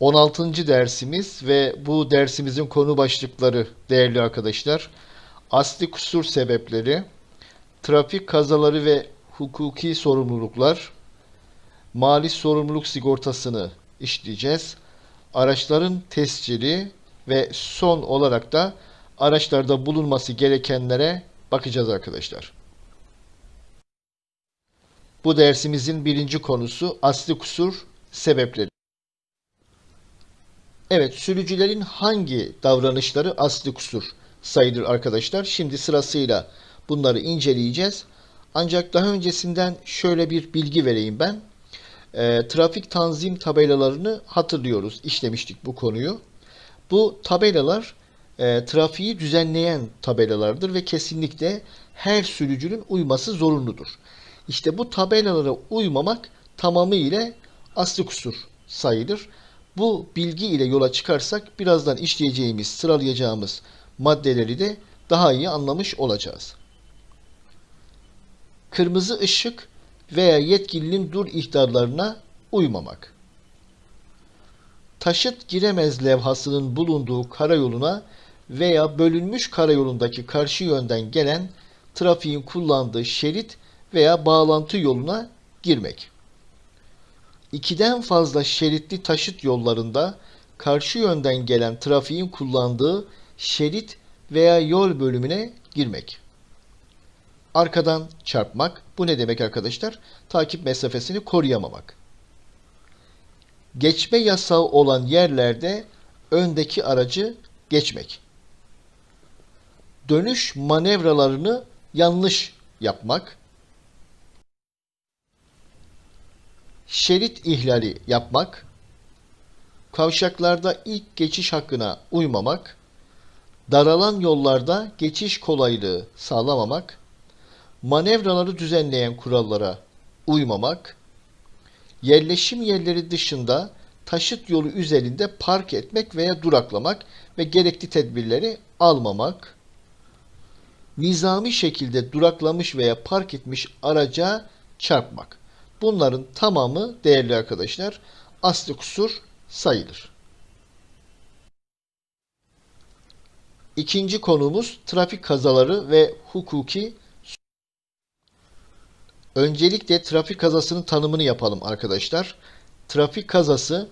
16. dersimiz ve bu dersimizin konu başlıkları değerli arkadaşlar. Asli kusur sebepleri, trafik kazaları ve hukuki sorumluluklar, mali sorumluluk sigortasını işleyeceğiz. Araçların tescili ve son olarak da araçlarda bulunması gerekenlere bakacağız arkadaşlar. Bu dersimizin birinci konusu asli kusur sebepleri. Evet, sürücülerin hangi davranışları asli kusur sayılır arkadaşlar? Şimdi sırasıyla bunları inceleyeceğiz. Ancak daha öncesinden şöyle bir bilgi vereyim ben. E, trafik tanzim tabelalarını hatırlıyoruz, işlemiştik bu konuyu. Bu tabelalar e, trafiği düzenleyen tabelalardır ve kesinlikle her sürücünün uyması zorunludur. İşte bu tabelalara uymamak tamamıyla asli kusur sayılır. Bu bilgi ile yola çıkarsak birazdan işleyeceğimiz, sıralayacağımız maddeleri de daha iyi anlamış olacağız. Kırmızı ışık veya yetkilinin dur ihtarlarına uymamak. Taşıt giremez levhasının bulunduğu karayoluna veya bölünmüş karayolundaki karşı yönden gelen trafiğin kullandığı şerit veya bağlantı yoluna girmek. İkiden fazla şeritli taşıt yollarında karşı yönden gelen trafiğin kullandığı şerit veya yol bölümüne girmek. Arkadan çarpmak. Bu ne demek arkadaşlar? Takip mesafesini koruyamamak. Geçme yasağı olan yerlerde öndeki aracı geçmek. Dönüş manevralarını yanlış yapmak. Şerit ihlali yapmak, kavşaklarda ilk geçiş hakkına uymamak, daralan yollarda geçiş kolaylığı sağlamamak, manevraları düzenleyen kurallara uymamak, yerleşim yerleri dışında taşıt yolu üzerinde park etmek veya duraklamak ve gerekli tedbirleri almamak, nizami şekilde duraklamış veya park etmiş araca çarpmak. Bunların tamamı değerli arkadaşlar asli kusur sayılır. İkinci konumuz trafik kazaları ve hukuki Öncelikle trafik kazasının tanımını yapalım arkadaşlar. Trafik kazası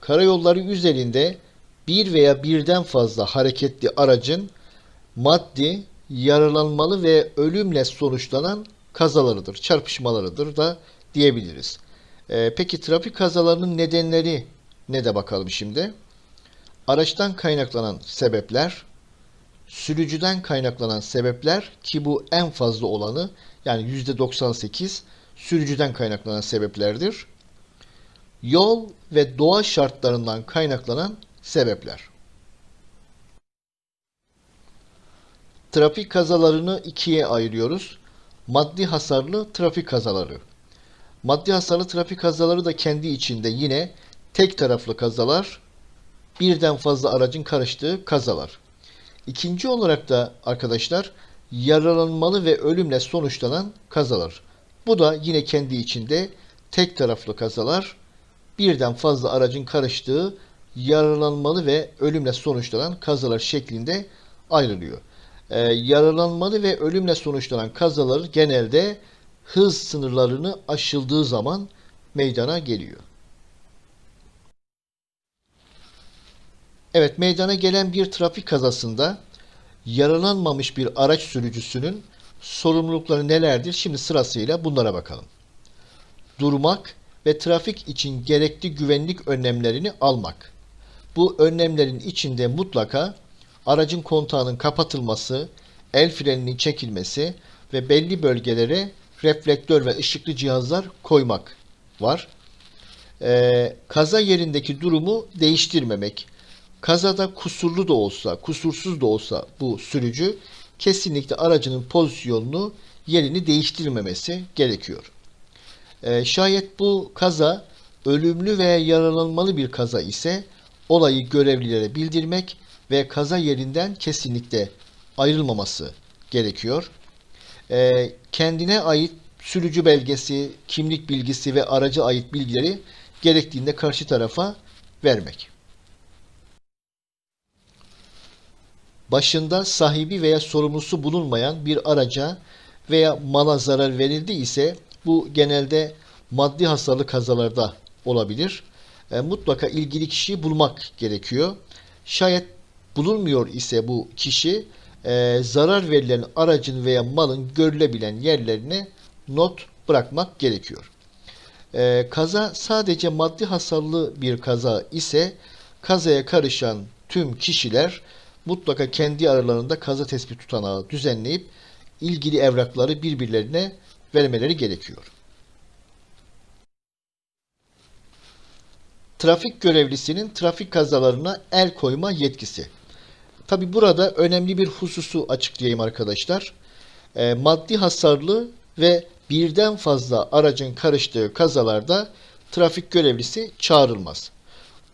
karayolları üzerinde bir veya birden fazla hareketli aracın maddi, yaralanmalı ve ölümle sonuçlanan kazalarıdır, çarpışmalarıdır da diyebiliriz. E, peki trafik kazalarının nedenleri ne de bakalım şimdi. Araçtan kaynaklanan sebepler, sürücüden kaynaklanan sebepler ki bu en fazla olanı yani %98 sürücüden kaynaklanan sebeplerdir. Yol ve doğa şartlarından kaynaklanan sebepler. Trafik kazalarını ikiye ayırıyoruz. Maddi hasarlı trafik kazaları Maddi hasarlı trafik kazaları da kendi içinde yine tek taraflı kazalar, birden fazla aracın karıştığı kazalar. İkinci olarak da arkadaşlar yaralanmalı ve ölümle sonuçlanan kazalar. Bu da yine kendi içinde tek taraflı kazalar, birden fazla aracın karıştığı yaralanmalı ve ölümle sonuçlanan kazalar şeklinde ayrılıyor. Ee, yaralanmalı ve ölümle sonuçlanan kazaları genelde hız sınırlarını aşıldığı zaman meydana geliyor. Evet meydana gelen bir trafik kazasında yaralanmamış bir araç sürücüsünün sorumlulukları nelerdir? Şimdi sırasıyla bunlara bakalım. Durmak ve trafik için gerekli güvenlik önlemlerini almak. Bu önlemlerin içinde mutlaka aracın kontağının kapatılması, el freninin çekilmesi ve belli bölgelere reflektör ve ışıklı cihazlar koymak var. Ee, kaza yerindeki durumu değiştirmemek. Kazada kusurlu da olsa, kusursuz da olsa bu sürücü kesinlikle aracının pozisyonunu, yerini değiştirmemesi gerekiyor. Ee, şayet bu kaza ölümlü veya yaralanmalı bir kaza ise olayı görevlilere bildirmek ve kaza yerinden kesinlikle ayrılmaması gerekiyor e, kendine ait sürücü belgesi, kimlik bilgisi ve araca ait bilgileri gerektiğinde karşı tarafa vermek. Başında sahibi veya sorumlusu bulunmayan bir araca veya mala zarar verildi ise bu genelde maddi hasarlı kazalarda olabilir. E, mutlaka ilgili kişiyi bulmak gerekiyor. Şayet bulunmuyor ise bu kişi e, zarar verilen aracın veya malın görülebilen yerlerine not bırakmak gerekiyor. E, kaza sadece maddi hasarlı bir kaza ise kazaya karışan tüm kişiler mutlaka kendi aralarında kaza tespit tutanağı düzenleyip ilgili evrakları birbirlerine vermeleri gerekiyor. Trafik görevlisinin trafik kazalarına el koyma yetkisi. Tabi burada önemli bir hususu açıklayayım arkadaşlar. E, maddi hasarlı ve birden fazla aracın karıştığı kazalarda trafik görevlisi çağrılmaz.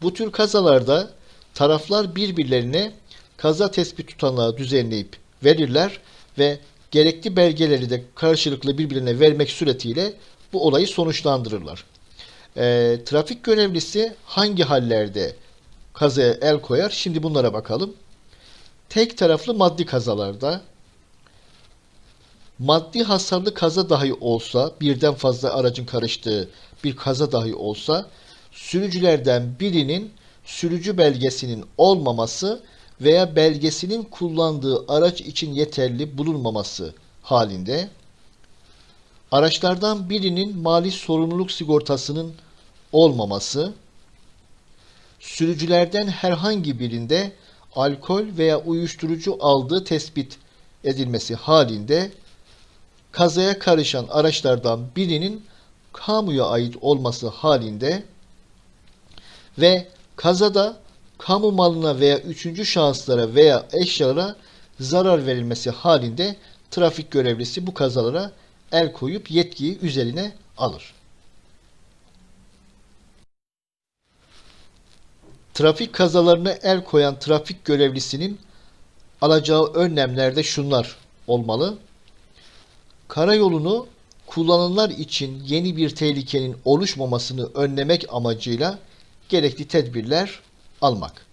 Bu tür kazalarda taraflar birbirlerine kaza tespit tutanağı düzenleyip verirler ve gerekli belgeleri de karşılıklı birbirine vermek suretiyle bu olayı sonuçlandırırlar. E, trafik görevlisi hangi hallerde kazaya el koyar? Şimdi bunlara bakalım. Tek taraflı maddi kazalarda. Maddi hasarlı kaza dahi olsa birden fazla aracın karıştığı bir kaza dahi olsa sürücülerden birinin sürücü belgesinin olmaması veya belgesinin kullandığı araç için yeterli bulunmaması halinde araçlardan birinin mali sorumluluk sigortasının olmaması, sürücülerden herhangi birinde alkol veya uyuşturucu aldığı tespit edilmesi halinde kazaya karışan araçlardan birinin kamuya ait olması halinde ve kazada kamu malına veya üçüncü şahıslara veya eşyalara zarar verilmesi halinde trafik görevlisi bu kazalara el koyup yetkiyi üzerine alır. Trafik kazalarına el koyan trafik görevlisinin alacağı önlemlerde şunlar olmalı. Karayolunu kullananlar için yeni bir tehlikenin oluşmamasını önlemek amacıyla gerekli tedbirler almak.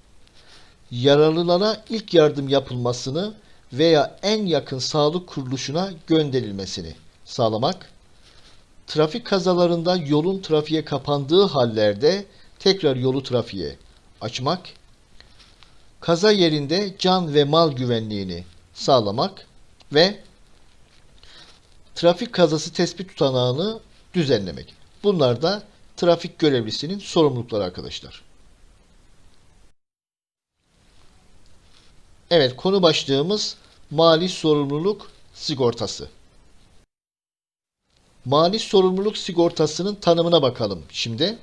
Yaralılara ilk yardım yapılmasını veya en yakın sağlık kuruluşuna gönderilmesini sağlamak. Trafik kazalarında yolun trafiğe kapandığı hallerde tekrar yolu trafiğe açmak. Kaza yerinde can ve mal güvenliğini sağlamak ve trafik kazası tespit tutanağını düzenlemek. Bunlar da trafik görevlisinin sorumlulukları arkadaşlar. Evet konu başlığımız mali sorumluluk sigortası. Mali sorumluluk sigortasının tanımına bakalım şimdi.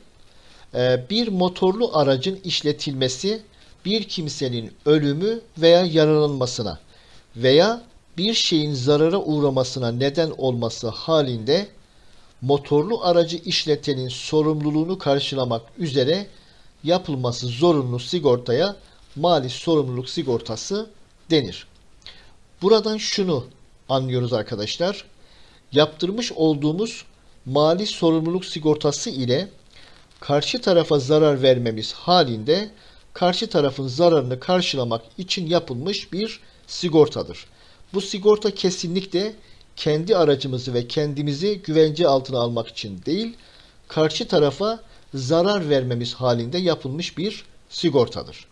Ee, bir motorlu aracın işletilmesi bir kimsenin ölümü veya yaralanmasına veya bir şeyin zarara uğramasına neden olması halinde motorlu aracı işletenin sorumluluğunu karşılamak üzere yapılması zorunlu sigortaya mali sorumluluk sigortası denir. Buradan şunu anlıyoruz arkadaşlar. Yaptırmış olduğumuz mali sorumluluk sigortası ile karşı tarafa zarar vermemiz halinde karşı tarafın zararını karşılamak için yapılmış bir sigortadır. Bu sigorta kesinlikle kendi aracımızı ve kendimizi güvence altına almak için değil, karşı tarafa zarar vermemiz halinde yapılmış bir sigortadır.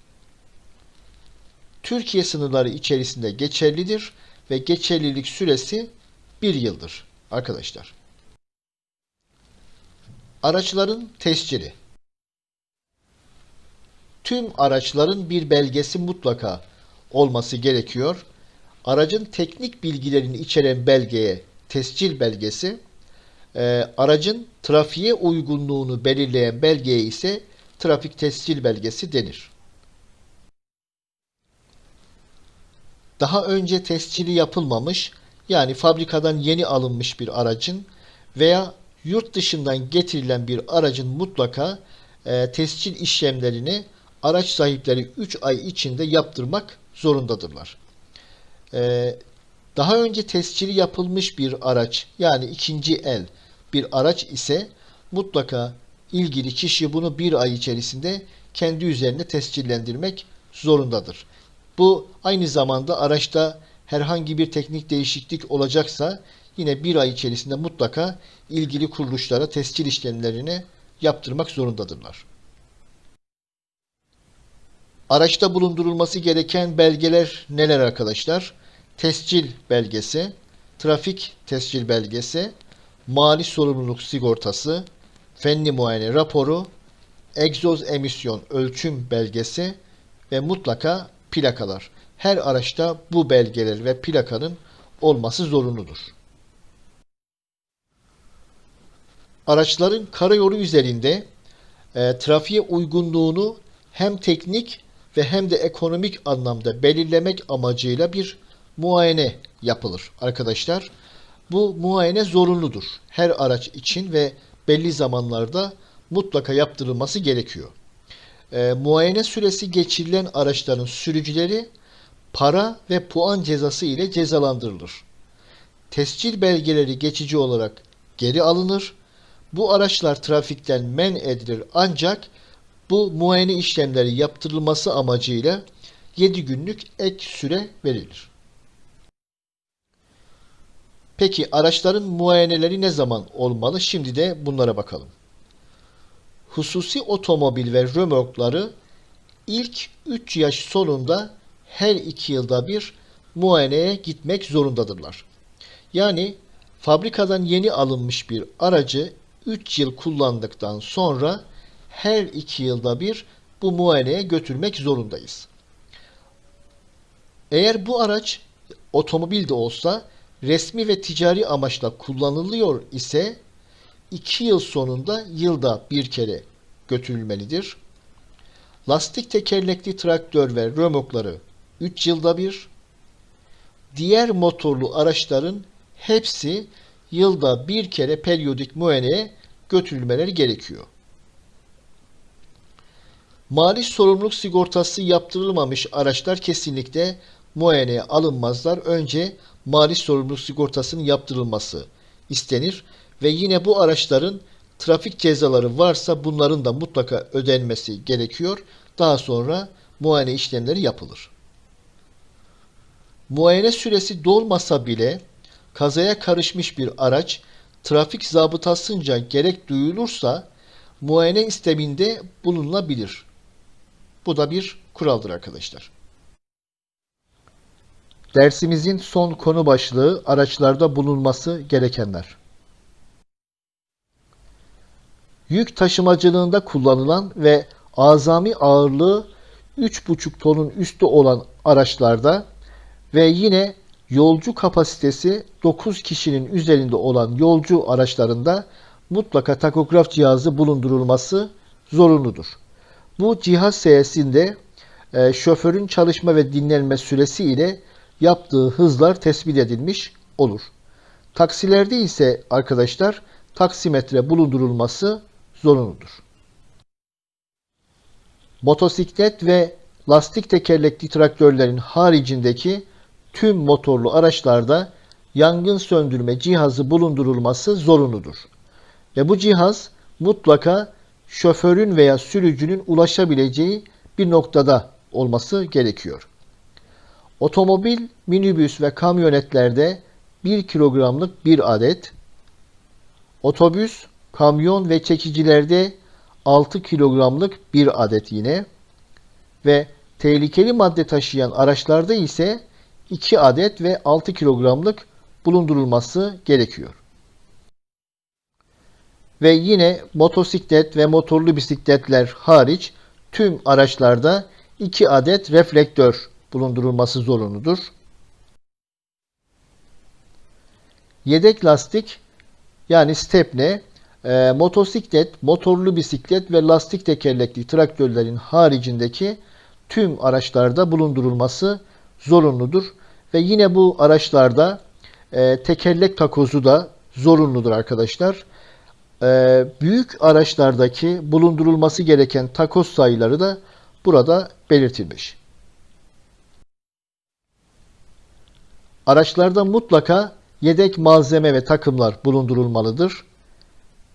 Türkiye sınırları içerisinde geçerlidir ve geçerlilik süresi bir yıldır arkadaşlar. Araçların tescili. Tüm araçların bir belgesi mutlaka olması gerekiyor. Aracın teknik bilgilerini içeren belgeye tescil belgesi, e, aracın trafiğe uygunluğunu belirleyen belgeye ise trafik tescil belgesi denir. Daha önce tescili yapılmamış yani fabrikadan yeni alınmış bir aracın veya yurt dışından getirilen bir aracın mutlaka e, tescil işlemlerini araç sahipleri 3 ay içinde yaptırmak zorundadırlar. E, daha önce tescili yapılmış bir araç yani ikinci el bir araç ise mutlaka ilgili kişi bunu bir ay içerisinde kendi üzerinde tescillendirmek zorundadır. Bu aynı zamanda araçta herhangi bir teknik değişiklik olacaksa yine bir ay içerisinde mutlaka ilgili kuruluşlara tescil işlemlerini yaptırmak zorundadırlar. Araçta bulundurulması gereken belgeler neler arkadaşlar? Tescil belgesi, trafik tescil belgesi, mali sorumluluk sigortası, fenli muayene raporu, egzoz emisyon ölçüm belgesi ve mutlaka plakalar. Her araçta bu belgeler ve plakanın olması zorunludur. Araçların karayolu üzerinde e, trafiğe uygunluğunu hem teknik ve hem de ekonomik anlamda belirlemek amacıyla bir muayene yapılır arkadaşlar. Bu muayene zorunludur. Her araç için ve belli zamanlarda mutlaka yaptırılması gerekiyor. E, muayene süresi geçirilen araçların sürücüleri para ve puan cezası ile cezalandırılır. Tescil belgeleri geçici olarak geri alınır. Bu araçlar trafikten men edilir ancak bu muayene işlemleri yaptırılması amacıyla 7 günlük ek süre verilir. Peki araçların muayeneleri ne zaman olmalı? Şimdi de bunlara bakalım. Hususi otomobil ve römorkları ilk 3 yaş sonunda her 2 yılda bir muayeneye gitmek zorundadırlar. Yani fabrikadan yeni alınmış bir aracı 3 yıl kullandıktan sonra her 2 yılda bir bu muayeneye götürmek zorundayız. Eğer bu araç otomobil de olsa resmi ve ticari amaçla kullanılıyor ise 2 yıl sonunda yılda bir kere götürülmelidir. Lastik tekerlekli traktör ve römokları 3 yılda bir, diğer motorlu araçların hepsi yılda bir kere periyodik muayeneye götürülmeleri gerekiyor. Mali sorumluluk sigortası yaptırılmamış araçlar kesinlikle muayeneye alınmazlar. Önce mali sorumluluk sigortasının yaptırılması istenir ve yine bu araçların trafik cezaları varsa bunların da mutlaka ödenmesi gerekiyor. Daha sonra muayene işlemleri yapılır. Muayene süresi dolmasa bile kazaya karışmış bir araç trafik zabıtasınca gerek duyulursa muayene isteminde bulunulabilir. Bu da bir kuraldır arkadaşlar. Dersimizin son konu başlığı araçlarda bulunması gerekenler. Yük taşımacılığında kullanılan ve azami ağırlığı 3,5 tonun üstü olan araçlarda ve yine yolcu kapasitesi 9 kişinin üzerinde olan yolcu araçlarında mutlaka takograf cihazı bulundurulması zorunludur. Bu cihaz sayesinde e, şoförün çalışma ve dinlenme süresi ile yaptığı hızlar tespit edilmiş olur. Taksilerde ise arkadaşlar taksimetre bulundurulması zorunludur. Motosiklet ve lastik tekerlekli traktörlerin haricindeki tüm motorlu araçlarda yangın söndürme cihazı bulundurulması zorunludur. Ve bu cihaz mutlaka şoförün veya sürücünün ulaşabileceği bir noktada olması gerekiyor. Otomobil, minibüs ve kamyonetlerde 1 kilogramlık bir adet, otobüs, kamyon ve çekicilerde 6 kilogramlık bir adet yine ve tehlikeli madde taşıyan araçlarda ise 2 adet ve 6 kilogramlık bulundurulması gerekiyor. Ve yine motosiklet ve motorlu bisikletler hariç tüm araçlarda 2 adet reflektör bulundurulması zorunludur. Yedek lastik yani stepne, e, motosiklet, motorlu bisiklet ve lastik tekerlekli traktörlerin haricindeki tüm araçlarda bulundurulması zorunludur. Ve yine bu araçlarda e, tekerlek takozu da zorunludur arkadaşlar. E, büyük araçlardaki bulundurulması gereken takoz sayıları da burada belirtilmiş. Araçlarda mutlaka yedek malzeme ve takımlar bulundurulmalıdır.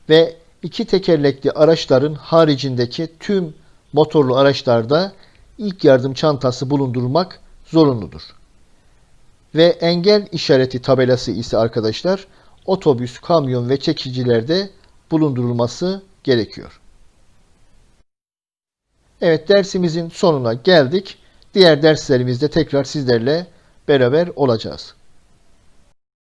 Ve iki tekerlekli araçların haricindeki tüm motorlu araçlarda ilk yardım çantası bulundurmak zorunludur. Ve engel işareti tabelası ise arkadaşlar otobüs, kamyon ve çekicilerde bulundurulması gerekiyor. Evet dersimizin sonuna geldik. Diğer derslerimizde tekrar sizlerle beraber olacağız.